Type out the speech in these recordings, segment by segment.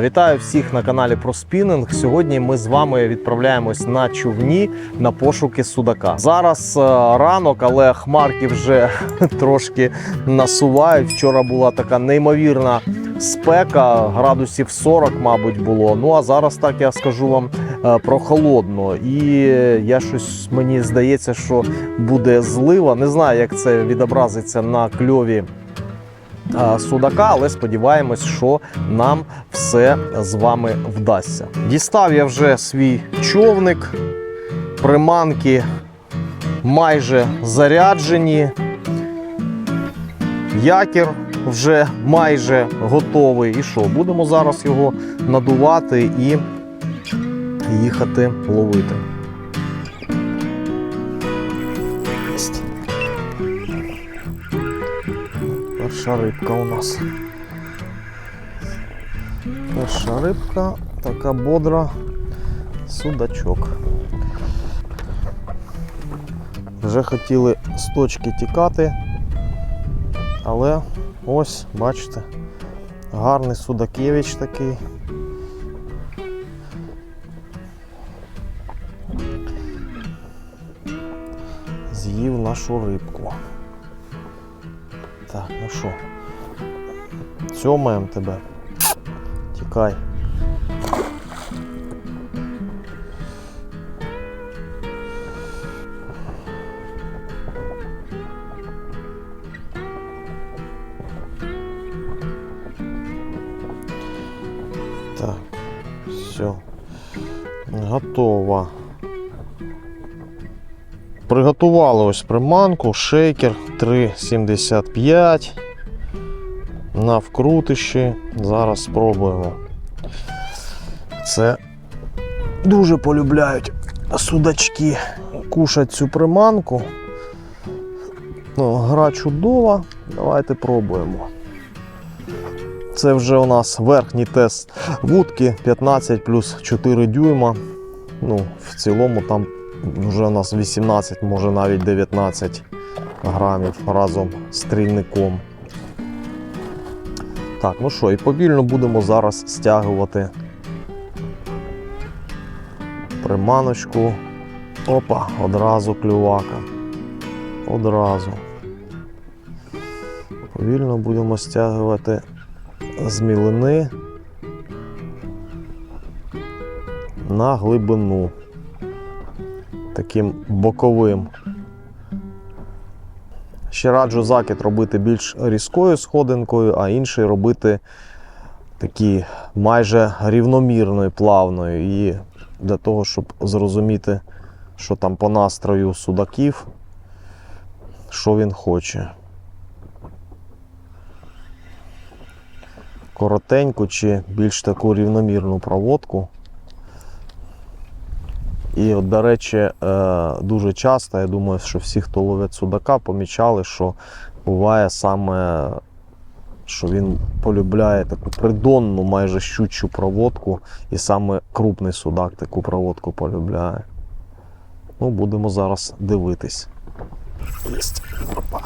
Вітаю всіх на каналі про спінінг. Сьогодні ми з вами відправляємось на човні на пошуки судака. Зараз е, ранок, але хмарки вже трошки насувають. Вчора була така неймовірна спека, градусів 40, мабуть, було. Ну а зараз так я скажу вам е, прохолодно. І я щось мені здається, що буде злива. Не знаю, як це відобразиться на кльові судака, але сподіваємось, що нам все з вами вдасться. Дістав я вже свій човник, приманки майже заряджені. Якір вже майже готовий. І що? Будемо зараз його надувати і їхати ловити. Перша рибка у нас. Перша рибка, така бодра, судачок. Вже хотіли з точки тікати, але ось, бачите, гарний судакевич такий. З'їв нашу рибку. Так, ну що, цьомаємо тебе. Тікай. Так, все. Готово. Приготували ось приманку, шейкер 3,75 на вкрутищі. Зараз спробуємо. Це дуже полюбляють судачки кушать цю приманку. Ну, гра чудова. Давайте пробуємо. Це вже у нас верхній тест вудки 15 плюс 4 дюйма. Ну, в цілому там вже у нас 18, може навіть 19 грамів разом з трійником. Так, ну що, і повільно будемо зараз стягувати приманочку. Опа, одразу клювака. Одразу. Повільно будемо стягувати з мілини на глибину. Таким боковим. Ще раджу закид робити більш різкою сходинкою, а інший робити такі майже рівномірною, плавною. І для того, щоб зрозуміти, що там по настрою судаків, що він хоче. Коротеньку чи більш таку рівномірну проводку. І, от, до речі, е, дуже часто, я думаю, що всі, хто ловить судака, помічали, що буває саме, що він полюбляє таку придонну, майже щучу проводку, і саме крупний судак таку проводку полюбляє. Ну, будемо зараз дивитись. Опа.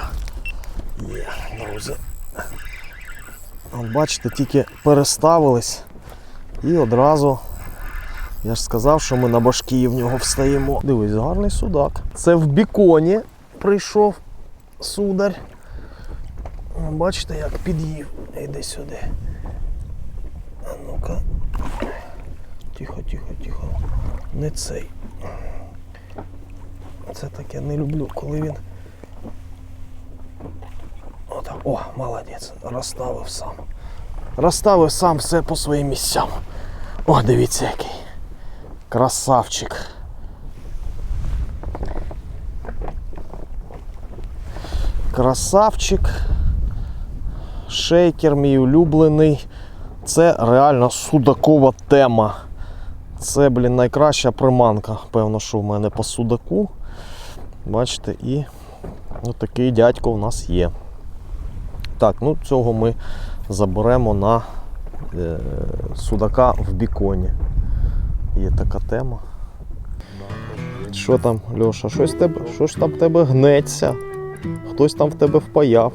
Є, друзі. Бачите, тільки переставились і одразу. Я ж сказав, що ми на башки в нього встаємо. Дивись, гарний судак. Це в біконі прийшов сударь. Бачите, як під'їв. Іди сюди. А ну-ка. Тихо, тихо, тихо. Не цей. Це таке не люблю, коли він. Отак. О, молодець. Розставив сам. Розставив сам все по своїм місцям. О, дивіться який. Красавчик. Красавчик. Шейкер мій улюблений. Це реально судакова тема. Це, блін, найкраща приманка, певно, що в мене по судаку. Бачите, і отакий дядько в нас є. Так, ну цього ми заберемо на е, судака в біконі. Є така тема. Що там, Льоша, щось тебе, що ж там в тебе гнеться? Хтось там в тебе впаяв.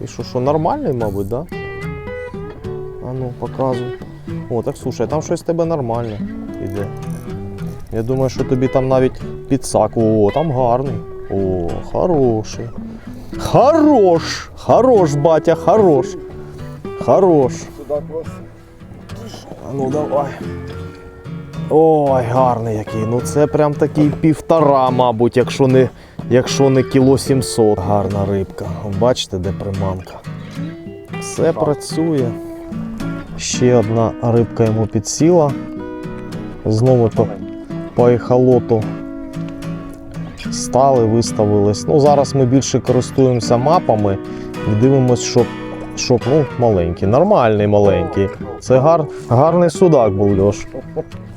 І що, що нормальний, мабуть, да? А ну, показуй. О, так слушай, там щось в тебе нормальне іде. Я думаю, що тобі там навіть підсак. О, там гарний. О, хороший. Хорош! Хорош, батя, хорош. Хорош. А ну давай. Ой, гарний який. Ну це прям такий півтора, мабуть, якщо не, якщо не кіло 700. Гарна рибка. Бачите, де приманка. Все працює. Ще одна рибка йому підсіла. Знову по, по ехолоту стали, виставились. Ну, зараз ми більше користуємося мапами і дивимося, щоб, щоб ну, маленький, нормальний маленький. Це гар, гарний судак був Льош.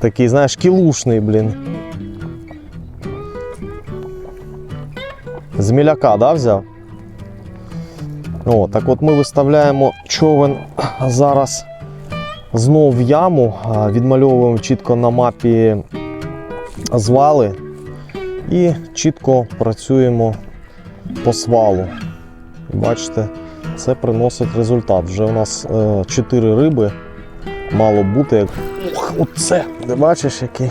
Такий, знаєш, кілушний, блін. З да, взяв? О, так от ми виставляємо човен зараз знов в яму, відмальовуємо чітко на мапі звали і чітко працюємо по свалу. Бачите, це приносить результат. Вже у нас 4 риби мало бути. Оце! Ти бачиш, який?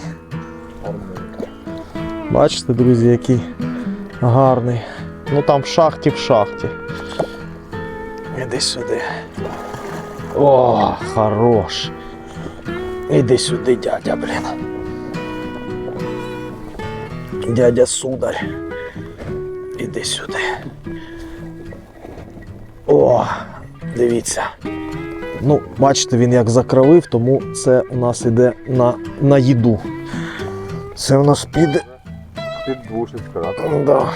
Бачите, друзі, який гарний. Ну там в шахті в шахті. Іди сюди. О, хорош. Іди сюди, дядя, блін. Дядя сударь. Іди сюди. О, дивіться. Ну, бачите, він як закровив, тому це у нас іде на, на їду. Це у нас піде. під да?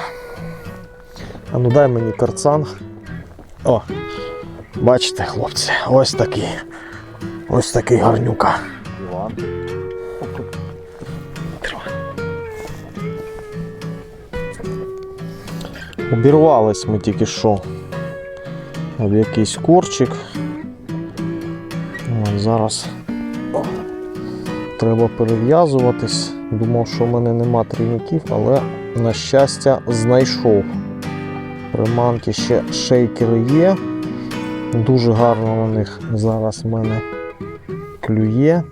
А ну дай мені карцанг. О, бачите, хлопці, ось такий. Ось такий гарнюка. Іван. Обірвались ми тільки що об якийсь корчик. Зараз треба перев'язуватись. Думав, що в мене нема трійників, але на щастя знайшов. Приманки ще шейкери є. Дуже гарно на них зараз в мене клює.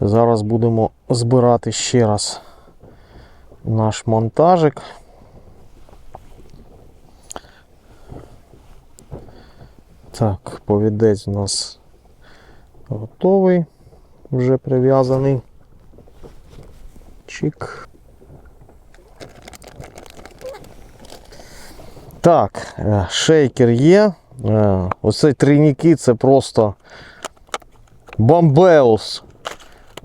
Зараз будемо збирати ще раз наш монтажик. Так, повідець у нас готовий, вже прив'язаний. Чик. Так, е, шейкер є. Е, Оце трійники це просто Бомбеус.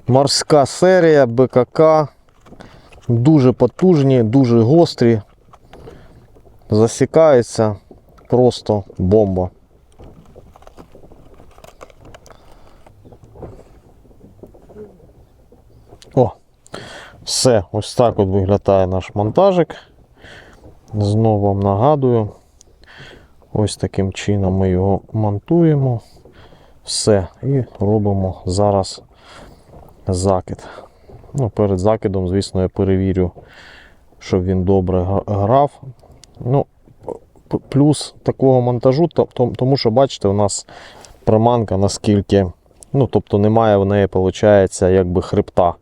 Морська серія БКК. Дуже потужні, дуже гострі. Засікаються просто бомба. О, все, ось так от виглядає наш монтажик. Знову вам нагадую. Ось таким чином ми його монтуємо. Все. І робимо зараз закид. Ну, перед закидом, звісно, я перевірю, щоб він добре грав. Ну, плюс такого монтажу, то- то- тому що, бачите, у нас приманка наскільки, ну, тобто немає в неї, виходить, якби хребта.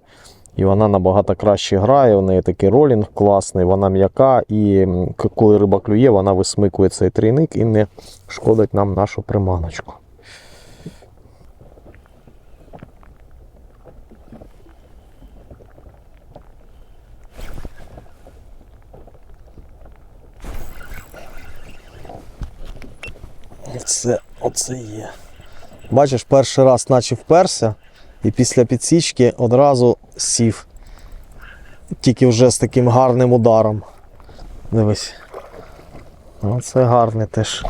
І вона набагато краще грає, у неї такий ролінг класний, вона м'яка, і коли риба клює, вона висмикує цей трійник і не шкодить нам нашу приманочку. Це оце є. Бачиш, перший раз наче вперся, і після підсічки одразу сів. Тільки вже з таким гарним ударом. Дивись. Оце гарний теж.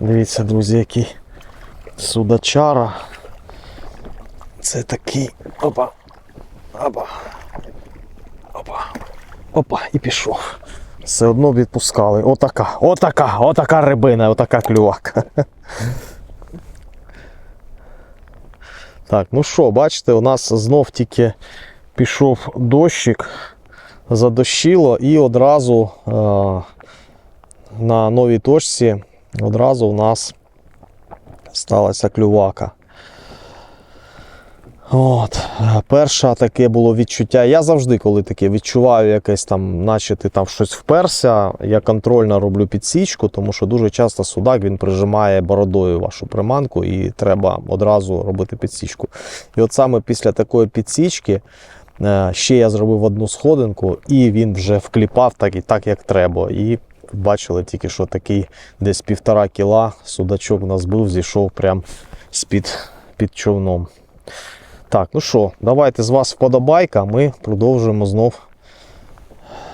Дивіться, друзі, який судачара. Це такий. Опа. Опа. Опа. Опа, і пішов. Все одно відпускали. Отака, отака, отака рибина, отака клювака. Так, ну що, бачите, у нас знов тільки пішов дощик, задощило і одразу е, на новій точці одразу у нас сталася клювака. От. е, Перше таке було відчуття. Я завжди, коли таке відчуваю якесь там, наче ти там щось вперся, я контрольно роблю підсічку, тому що дуже часто судак він прижимає бородою вашу приманку і треба одразу робити підсічку. І от саме після такої підсічки е, ще я зробив одну сходинку, і він вже вкліпав так і так, як треба. І бачили тільки, що такий десь півтора кіла судачок у нас був, зійшов прямо з-під під човном. Так, ну що, давайте з вас вподобайка, ми продовжуємо знов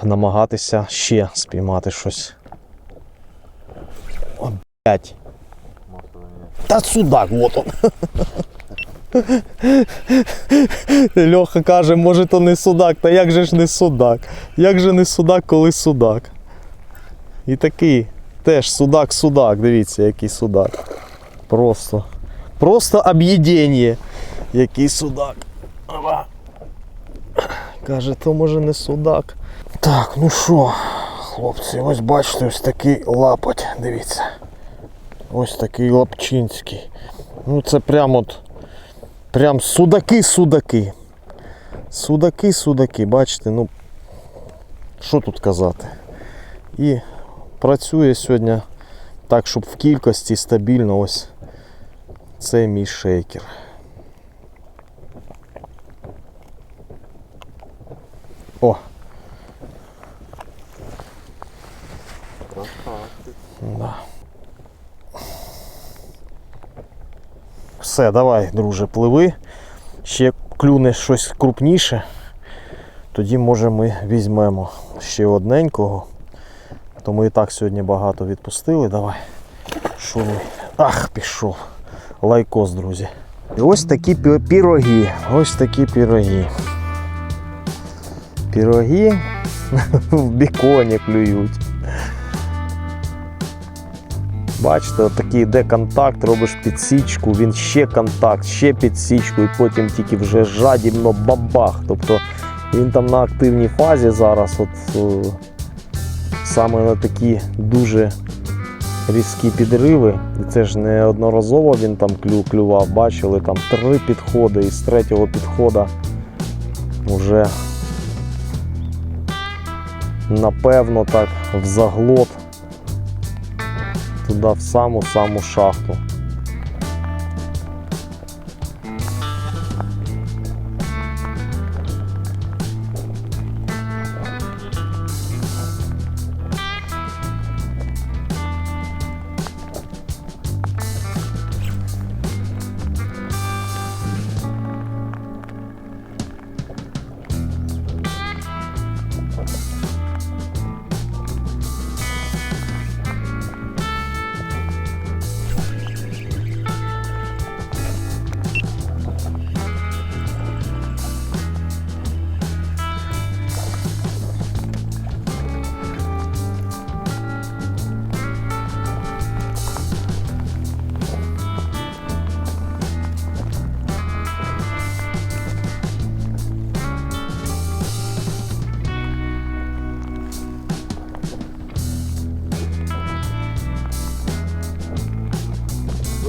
намагатися ще спіймати щось. О, блядь. Та судак, вот он. Льоха каже, може то не судак, та як же ж не судак? Як же не судак, коли судак? І такий теж судак-судак, дивіться, який судак. Просто. Просто об'єднання. Який судак. Ова. Каже, то може не судак. Так, ну що, хлопці, ось бачите, ось такий лапоть, дивіться. Ось такий лапчинський. Ну це прям от. Прям судаки-судаки. Судаки-судаки, бачите, ну. Що тут казати? І працює сьогодні так, щоб в кількості стабільно ось цей мій шейкер. О, Да. Все, давай, друже, пливи. Ще клюне щось крупніше. Тоді, може, ми візьмемо ще одненького. То ми і так сьогодні багато відпустили. Давай. Шуруй. Ах, пішов. Лайкос, друзі. І ось такі пі- піроги. Ось такі піроги. Піроги в біконі клюють. Бачите, такий йде контакт, робиш підсічку, він ще контакт, ще підсічку, і потім тільки вже жадібно бабах. Тобто він там на активній фазі зараз, от саме на такі дуже різкі підриви. І це ж не одноразово він там клю, клював, бачили там три підходи, і з третього підхода вже напевно так в заглот туди в саму-саму шахту.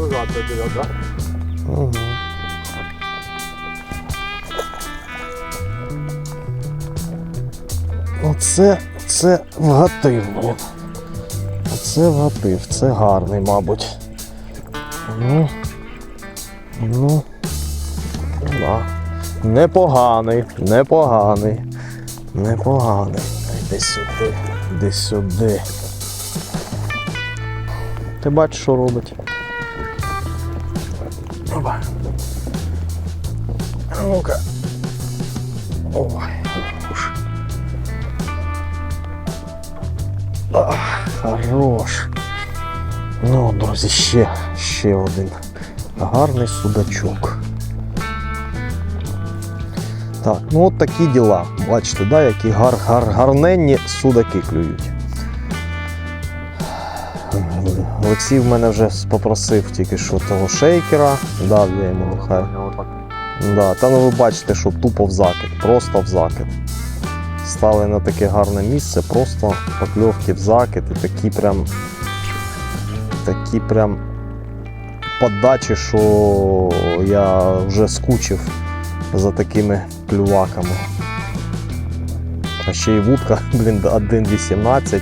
Завтра берет, да? Угу. Оце це вгатив, блін. Оце вгатив, це гарний, мабуть. Ну. Ну. Да. Непоганий, непоганий. Непоганий. Іди сюди, іди сюди. Ти бачиш, що робить? Опа. А Ну-ка. Ой. уж. Хорош. Ну, друзі, ще, ще один гарний судачок. Так, ну от такі діла. Бачите, да, які гар, гар, гарненні судаки клюють. Олексій в мене вже попросив тільки що того шейкера, дав я йому нехай Да, та ну ви бачите, що тупо в закид, просто в закид. Стали на таке гарне місце, просто покльовки в закид і такі прям. Такі прям подачі, що я вже скучив за такими клюваками. А ще й вудка, блін, 1.18.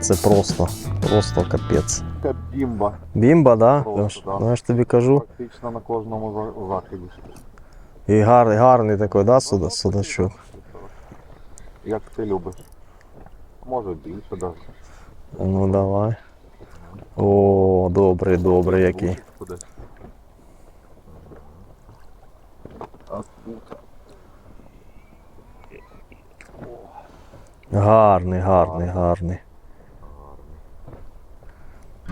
Це просто, просто капець. Це бімба. Бімба, да? Просто, да. Ну, я ж тобі кажу. Практично на кожному за- закиді. І гарний, гарний такий, да, суда, судачок. Як ти любиш. Може більше навіть. Ну давай. О, добрий, добрий який. Куди? А тут. Гарний, гарний, гарний.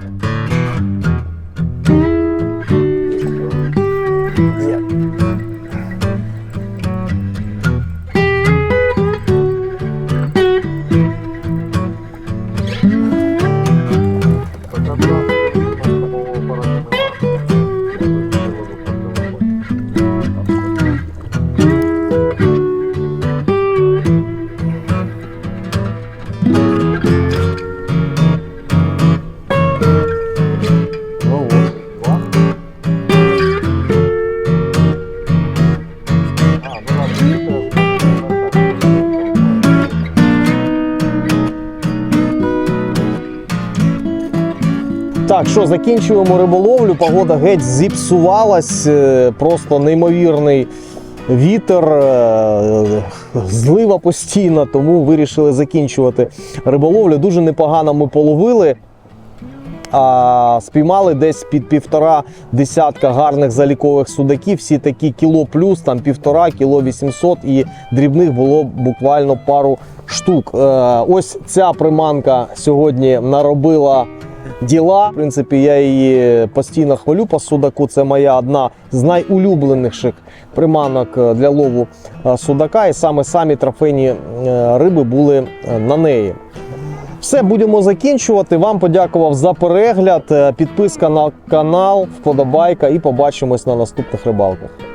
Така траса, такого що закінчуємо риболовлю. Погода геть зіпсувалась. е, Просто неймовірний вітер, е, злива постійна, тому вирішили закінчувати риболовлю. Дуже непогано ми половили. А, спіймали десь під півтора десятка гарних залікових судаків. Всі такі кіло плюс, там півтора, кіло 800 і дрібних було буквально пару штук. Е, ось ця приманка сьогодні наробила діла. В принципі, я її постійно хвалю по судаку. Це моя одна з найулюбленіших приманок е, для лову е, судака. І саме самі трофейні е, риби були на неї. Все, будемо закінчувати. Вам подякував за перегляд. Підписка на канал, вподобайка і побачимось на наступних рибалках.